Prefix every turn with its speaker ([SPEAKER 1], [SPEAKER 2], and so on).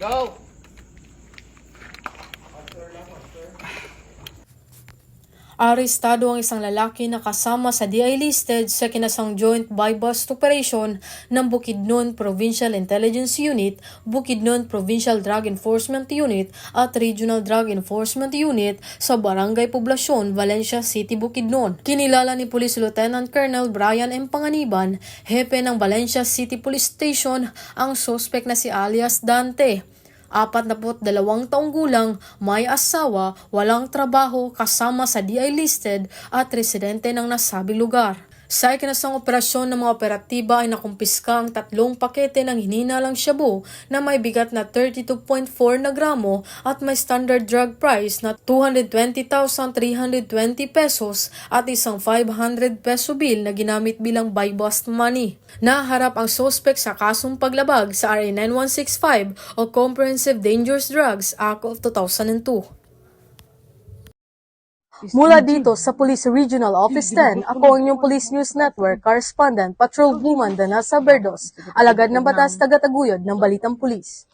[SPEAKER 1] Go!
[SPEAKER 2] Arestado ang isang lalaki na kasama sa DI listed sa kinasang joint buy-bust operation ng Bukidnon Provincial Intelligence Unit, Bukidnon Provincial Drug Enforcement Unit at Regional Drug Enforcement Unit sa Barangay Poblasyon, Valencia City, Bukidnon. Kinilala ni Police Lieutenant Colonel Brian M. Panganiban, hepe ng Valencia City Police Station, ang suspect na si alias Dante. Apat na dalawang taong gulang, may asawa, walang trabaho, kasama sa DI listed at residente ng nasabing lugar. Sa ikinasang operasyon ng mga operatiba ay nakumpiska ang tatlong pakete ng hininalang shabu na may bigat na 32.4 na gramo at may standard drug price na 220,320 pesos at isang 500 peso bill na ginamit bilang buy-bust money. Naharap ang suspect sa kasong paglabag sa RA 9165 o Comprehensive Dangerous Drugs Act of 2002. Mula dito sa Police Regional Office 10, ako ang inyong Police News Network Correspondent Patrol Woman Danasa Berdos, alagad ng batas taga-taguyod ng Balitang Pulis.